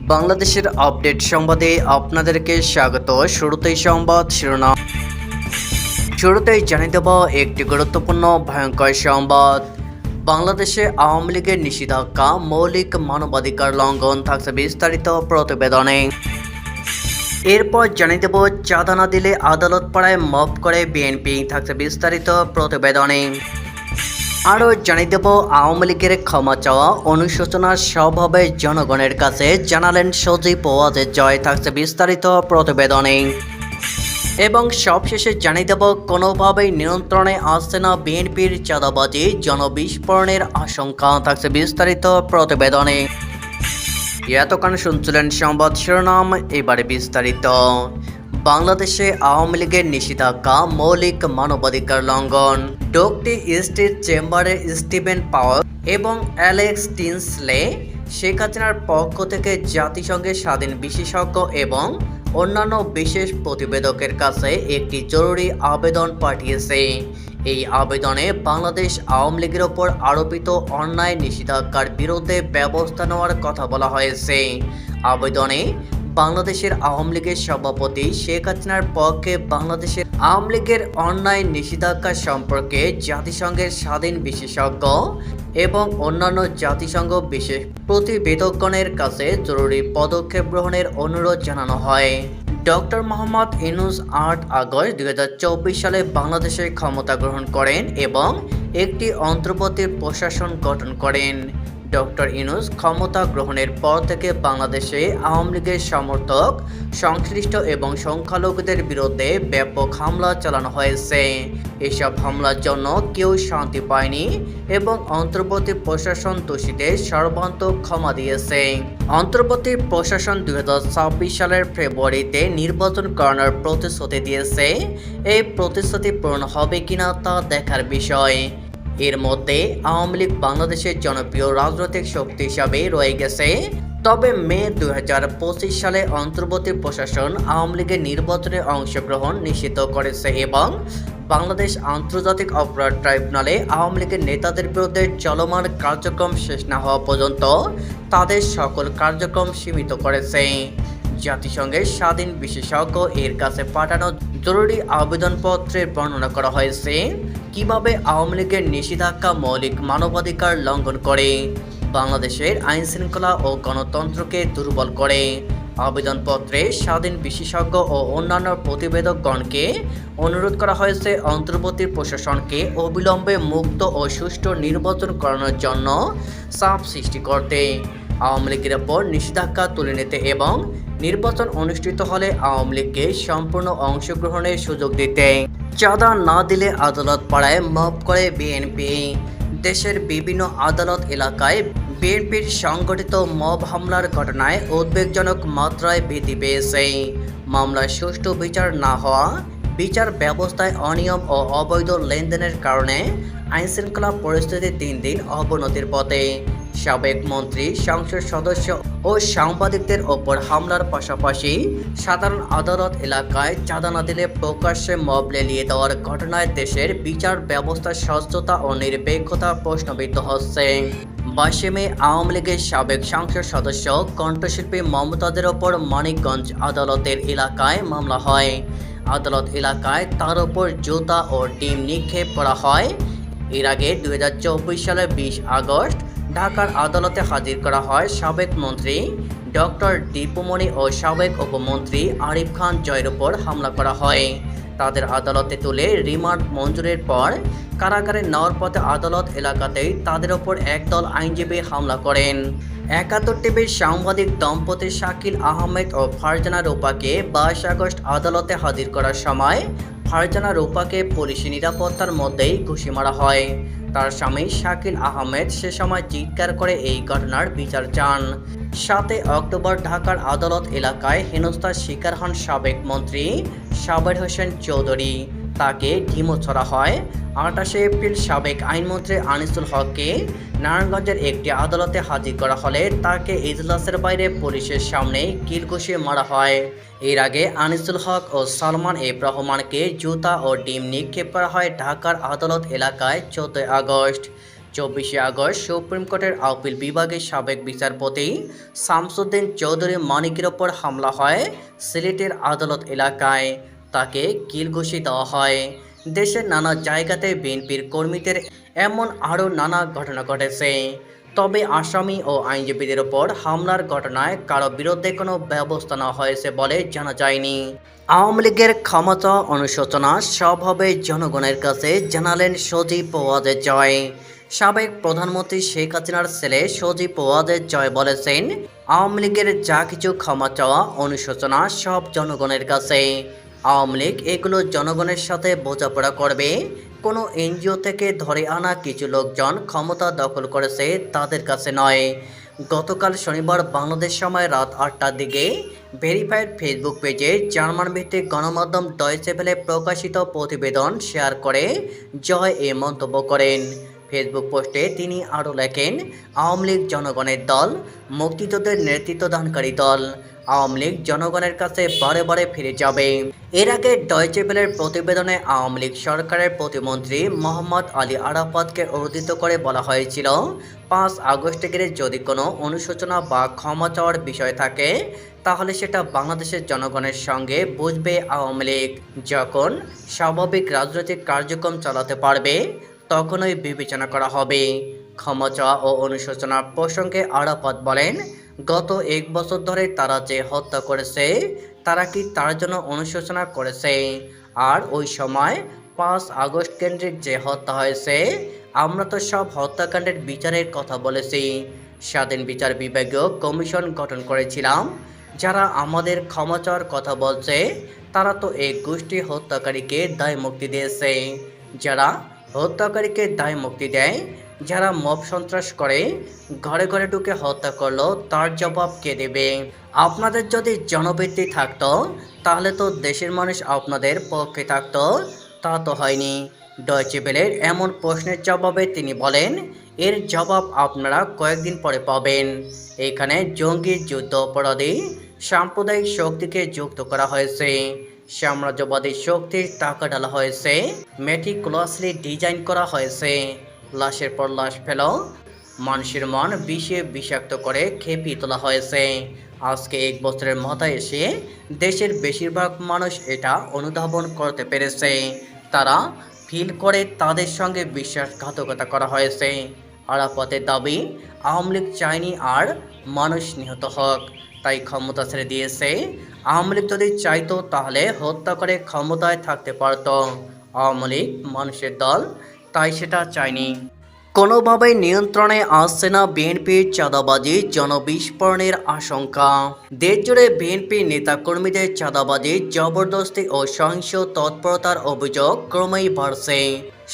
বাংলাদেশের আপডেট সংবাদে আপনাদেরকে স্বাগত। শুরুতেই সংবাদ শিরোনাম। শুরুতেই জানিয়ে দেব একটি গুরুত্বপূর্ণ ভয়ঙ্কর সংবাদ। বাংলাদেশে আওয়ামী লীগের নিষেধাজ্ঞা, মৌলিক মানবাধিকার লঙ্ঘন থাকছে বিস্তারিত প্রতিবেদনে। এরপর জানিয়ে দেব, চাঁদা না দিলে আদালত পাড়ায় মপ করে বিএনপি, থাকছে বিস্তারিত প্রতিবেদনে। আরও জানিয়ে দেব, আওয়ামী লীগের ক্ষমা চাওয়া অনুশোচনা স্বভাবে জনগণের কাছে জানালেন সজীব ওয়াজের জয় থাকছে বিস্তারিত প্রতিবেদনে। এবং সবশেষে জানিয়ে দেব, কোনোভাবেই নিয়ন্ত্রণে আসছে না বিএনপির চাঁদাবাজি, জনবিস্ফোরণের আশঙ্কা থাকছে বিস্তারিত প্রতিবেদনে। এতক্ষণ শুনছিলেন সংবাদ শিরোনাম, এবারে বিস্তারিত। বাংলাদেশে আওয়ামী লীগের নিষেধাজ্ঞা, মৌলিক মানবাধিকার লঙ্ঘন, ডোকটি স্টেট চেম্বারের স্টিভেন পাওয়ার এবং অ্যালেক্স টিনসলে শেখ হাসিনার পক্ষ থেকে জাতিসংঘের স্বাধীন বিশেষজ্ঞ এবং অন্যান্য বিশেষ প্রতিবেদকের কাছে একটি জরুরি আবেদন পাঠিয়েছে। এই আবেদনে বাংলাদেশ আওয়ামী লীগের ওপর আরোপিত অন্যায় নিষেধাজ্ঞার বিরুদ্ধে ব্যবস্থা নেওয়ার কথা বলা হয়েছে। আবেদনে বাংলাদেশের আওয়ামী লীগের সভাপতি শেখ হাসিনার পক্ষে বাংলাদেশের আওয়ামী লীগের অন্যায় নিষেধাজ্ঞা সম্পর্কে জাতিসংঘের স্বাধীন বিশেষজ্ঞ এবং অন্যান্য জাতিসংঘ বিশেষ প্রতিবেদকগণের কাছে জরুরি পদক্ষেপ গ্রহণের অনুরোধ জানানো হয়। ডক্টর মোহাম্মদ ইনুস আট আগস্ট দু হাজার চব্বিশ সালে বাংলাদেশে ক্ষমতা গ্রহণ করেন এবং একটি অন্তর্বর্তী প্রশাসন গঠন করেন। ডক্টর ইনুস ক্ষমতা গ্রহণের পর থেকে বাংলাদেশে আওয়ামী লীগের সমর্থক, সংশ্লিষ্ট এবং সংখ্যালঘুদের বিরুদ্ধে ব্যাপক হামলা চালানো হয়েছে। এসব হামলার জন্য কেউ শান্তি পায়নি এবং অন্তর্বর্তী প্রশাসন দোষীদের সর্বান্তক ক্ষমা দিয়েছে। অন্তর্বর্তী প্রশাসন দুই হাজার ছাব্বিশ সালের ফেব্রুয়ারিতে নির্বাচন করানোর প্রতিশ্রুতি দিয়েছে। এই প্রতিশ্রুতি পূরণ হবে কিনা তা দেখার বিষয়। এর মধ্যে আওয়ামী লীগ বাংলাদেশের জনপ্রিয় রাজনৈতিক শক্তি হিসাবে রয়ে গেছে। তবে মে দু হাজার পঁচিশ সালে অন্তর্বর্তী প্রশাসন আওয়ামী লীগের নির্বাচনে অংশগ্রহণ নিষিদ্ধ করেছে এবং বাংলাদেশ আন্তর্জাতিক অপরাধ ট্রাইব্যুনালে আওয়ামী লীগের নেতাদের বিরুদ্ধে চলমান কার্যক্রম শেষ না হওয়া পর্যন্ত তাদের সকল কার্যক্রম সীমিত করেছে। জাতিসংঘের স্বাধীন বিশেষজ্ঞ এর কাছে পাঠানো জরুরি আবেদনপত্রে বর্ণনা করা হয়েছে, কীভাবে আওয়ামী লীগের নিষেধাজ্ঞা মৌলিক মানবাধিকার লঙ্ঘন করে, বাংলাদেশের আইন শৃঙ্খলা ও গণতন্ত্রকে দুর্বল করে, আবেদনপত্রে স্বাধীন বিশেষজ্ঞ ও অন্যান্য প্রতিবেদকগণকে অনুরোধ করা হয়েছে অন্তর্বর্তী প্রশাসনকে অবিলম্বে মুক্ত ও সুষ্ঠু নির্বাচন করানোর জন্য চাপ সৃষ্টি করতে। আওয়ামী লীগের ওপর নিষেধাজ্ঞা তুলে নিতে এবং নির্বাচন অনুষ্ঠিত হলে আওয়ামী লীগকে সম্পূর্ণ অংশগ্রহণের সুযোগ দিতে চাঁদা না দিলে আদালত পাড়ায় মপ করে বিএনপি। দেশের বিভিন্ন আদালত এলাকায় বিএনপির সংগঠিত মব হামলার ঘটনায় উদ্বেগজনক মাত্রায় বৃদ্ধি পেয়েছে। মামলার সুষ্ঠু বিচার না হওয়া, বিচার ব্যবস্থায় অনিয়ম ও অবৈধ লেনদেনের কারণে আইনশৃঙ্খলা পরিস্থিতি দিন দিন অবনতির পথে। সাবেক মন্ত্রী, সংসদ সদস্য ও সাংবাদিকদের ওপর হামলার পাশাপাশি সাধারণ আদালত এলাকায় চাঁদা না দিলে প্রকাশ্যে মব লেলিয়ে দেওয়ার ঘটনায় দেশের বিচার ব্যবস্থার স্বচ্ছতা ও নিরপেক্ষতা প্রশ্নবিদ্ধ হচ্ছে। বাইশে মে আওয়ামী লীগের সাবেক সংসদ সদস্য, কণ্ঠশিল্পী মমতাজের ওপর মানিকগঞ্জ আদালতের এলাকায় মামলা হয়। আদালত এলাকায় তার ওপর জুতা ও ডিম নিক্ষেপ করা হয়। এর আগে দু হাজার চব্বিশ সালের বিশ আগস্ট ঢাকার আদালতে হাজির করা হয় সাবেক মন্ত্রী ডক্টর দীপুমণি ও সাবেক উপমন্ত্রী আরিফ খান জয়ের ওপর হামলা করা হয়। তাদের আদালতে তুলে রিমান্ড মঞ্জুরের পর কারাগারে নেওয়ার পথে আদালত এলাকাতেই তাদের ওপর একদল আইনজীবী হামলা করেন। একাত্তর টিভির সাংবাদিক দম্পতি শাকিল আহমেদ ও ফারজানা রূপাকে বাইশ আগস্ট আদালতে হাজির করার সময় ফারজানা রূপাকে পুলিশি নিরাপত্তার মধ্যেই ঘুষি মারা হয়। তার স্বামী শাকিল আহমেদ সে সময় চিৎকার করে এই ঘটনার বিচার চান। সাতই অক্টোবর ঢাকার আদালত এলাকায় হেনস্থার শিকার হন সাবেক মন্ত্রী সাবের হোসেন চৌধুরী। তাকে ঢিমো ছড়া হয় আঠাশে এপ্রিল সাবেক আইনমন্ত্রী আনিসুল হককে নারায়ণগঞ্জের একটি আদালতে হাজির করা হলে তাকে ইজলাসের বাইরে পুলিশের সামনে কিল মারা হয়। এর আগে আনিসুল হক ও সালমান এফ রহমানকে জুতা ও ডিম নিক্ষেপ করা হয় ঢাকার আদালত এলাকায় চোদ্দই আগস্ট। চব্বিশে আগস্ট সুপ্রিম কোর্টের আপিল বিভাগের সাবেক বিচারপতি শামসুদ্দিন চৌধুরী মানিকের ওপর হামলা হয় সিলেটের আদালত এলাকায়। তাকে কিলঘুষি দেওয়া হয়। দেশের নানা জায়গাতে বিএনপির কর্মীদের এমন আরও নানা ঘটনা ঘটেছে। তবে আসামি ও আইনজীবীদের ওপর হামলার ঘটনায় কারও বিরুদ্ধে কোনো ব্যবস্থা নেওয়া হয়েছে বলে জানা যায়নি। আওয়ামী লীগের ক্ষমতা অনুশোচনা সবভাবে জনগণের কাছে জানালেন সজীব ওয়াজের জয়। সাবেক প্রধানমন্ত্রী শেখ হাসিনার ছেলে সজীব ওয়াজের জয় বলেছেন, আওয়ামী লীগের যা কিছু ক্ষমা চাওয়া, অনুশোচনা সব জনগণের কাছে। আওয়ামী লীগ এগুলো জনগণের সাথে বোঝাপড়া করবে। কোনো এনজিও থেকে ধরে আনা কিছু লোকজন ক্ষমতা দখল করেছে তাদের কাছে নয়। গতকাল শনিবার বাংলাদেশ সময় রাত আটটার দিকে ভেরিফাইড ফেসবুক পেজে জার্মান ভিত্তিক গণমাধ্যম ডয়েচে ভেলে প্রকাশিত প্রতিবেদন শেয়ার করে জয় এ মন্তব্য করেন। ফেসবুক পোস্টে তিনি আরও লেখেন, আওয়ামী লীগ জনগণের দল মুক্তিযোদ্ধাদের নেতৃত্বদানকারী দল আওয়ামী লীগ জনগণের কাছে বারে বারে ফিরে যাবে। এর আগে ডয়চে ভেলের প্রতিবেদনে আওয়ামী লীগ সরকারের প্রতিমন্ত্রী মোহাম্মদ আলী আরাফাতকে উদ্ধৃত করে বলা হয়েছিল, পাঁচ আগস্টে গেলে যদি কোনো অনুশোচনা বা ক্ষমা চাওয়ার বিষয় থাকে, তাহলে সেটা বাংলাদেশের জনগণের সঙ্গে বুঝবে আওয়ামী লীগ। যখন স্বাভাবিক রাজনৈতিক কার্যক্রম চালাতে পারবে, তখনই বিবেচনা করা হবে। ক্ষমা চাওয়া ও অনুশোচনা প্রসঙ্গে আরাফাত বলেন গত এক বছর ধরে তারা যে হত্যা করেছে, তারা কি তার জন্য অনুশোচনা করেছে? আর ওই সময় পাঁচ আগস্ট কেন্দ্রিক যে হত্যা হয়েছে, আমরা তো সব হত্যাকাণ্ডের বিচারের কথা বলেছি। স্বাধীন বিচার বিভাগীয় কমিশন গঠন করেছিলাম। যারা আমাদের ক্ষমা চাওয়ার কথা বলছে, তারা তো এই গোষ্ঠী হত্যাকারীকে দায় মুক্তি দিয়েছে। যারা হত্যাকারীকে দায় মুক্তি দেয় যারা মব সন্ত্রাস করে, ঘরে ঘরে ঢুকে হত্যা করল, তার জবাব কে দেবে? আপনাদের যদি জনবৃত্তি থাকতো, তাহলে তো দেশের মানুষ আপনাদের পক্ষে থাকতো, তা তো হয়নি। ডয়চে বেলের এমন প্রশ্নের জবাবে তিনি বলেন, এর জবাব আপনারা কয়েকদিন পরে পাবেন। এখানে জঙ্গি যুদ্ধ অপরাধী সাম্প্রদায়িক শক্তিকে যুক্ত করা হয়েছে। সাম্রাজ্যবাদী শক্তির টাকা ঢালা হয়েছে। মেটিকুলাসলি ডিজাইন করা হয়েছে। লাশের পর লাশ ফেল মানুষের মন বিষে বিষাক্ত করে খেপিয়ে তোলা হয়েছে। আজকে এক বছরের মাথায় এসে দেশের বেশিরভাগ মানুষ এটা অনুধাবন করতে পেরেছে। তারা ফিল করে তাদের সঙ্গে বিশ্বাসঘাতকতা করা হয়েছে। আরাপথের দাবি, আওয়ামী লীগ চায়নি আর মানুষ নিহত হোক, তাই ক্ষমতা ছেড়ে দিয়েছে। আওয়ামী লীগ যদি চাইতো তাহলে হত্যা করে ক্ষমতায় থাকতে পারত। আওয়ামী লীগ মানুষের দল তাই সেটা চায়নি কোনোভাবে নিয়ন্ত্রণে আসছে না বিএনপির চাঁদাবাজি, জনবিস্ফোরণের আশঙ্কা। দেশজুড়ে বিএনপি নেতাকর্মীদের চাঁদাবাজি, জবরদস্তি ও সহিংস তৎপরতার অভিযোগ ক্রমেই বাড়ছে।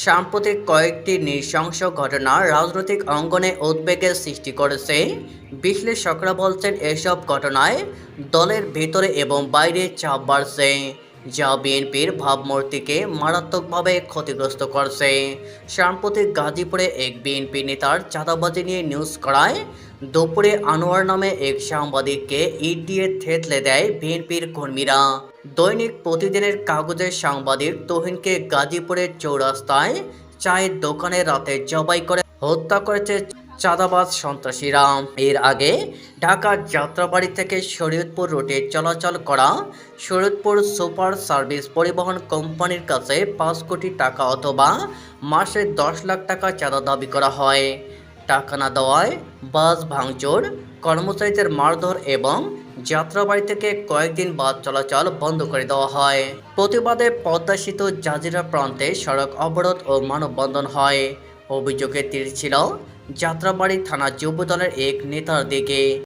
সাম্প্রতিক কয়েকটি নৃশংস ঘটনা রাজনৈতিক অঙ্গনে উদ্বেগের সৃষ্টি করেছে। বিশ্লেষকরা বলছেন, এসব ঘটনায় দলের ভেতরে এবং বাইরে চাপ বাড়ছে। যা বিএনপির ভাবমূর্তিকে মারাত্মকভাবে ক্ষতিগ্রস্ত করছে। সাম্প্রতিক গাজীপুরে এক বিএনপি নেতার চাঁদাবাজি নিয়ে নিউজ করায়, দুপুরে আনোয়ার নামে এক সাংবাদিককে ইট দিয়ে থেতলে দেয় বিএনপির কর্মীরা। দৈনিক প্রতিদিনের কাগজের সাংবাদিক তোহিনকে গাজীপুরের চৌরাস্তায় চায়ের দোকানে রাতে জবাই করে হত্যা করেছে চাঁদাবাজ সন্ত্রাসীরা এর আগে ঢাকার যাত্রাবাড়ি থেকে শরীয়তপুর রুটে চলাচল করা শরীয়তপুর সুপার সার্ভিস পরিবহন কোম্পানির কাছে পাঁচ কোটি টাকা অথবা মাসে দশ লাখ টাকা চাঁদা দাবি করা হয়। টাকা না দেওয়ায় বাস ভাঙচুর, কর্মচারীদের মারধর এবং যাত্রাবাড়ি থেকে কয়েকদিন বাস চলাচল বন্ধ করে দেওয়া হয়। প্রতিবাদে পদ্মা সেতু জাজিরা প্রান্তে সড়ক অবরোধ ও মানববন্ধন হয়। অভিযোগে তীর ছিল যাত্রাবাড়ি থানা যুবদলের এক নেতার দিকে।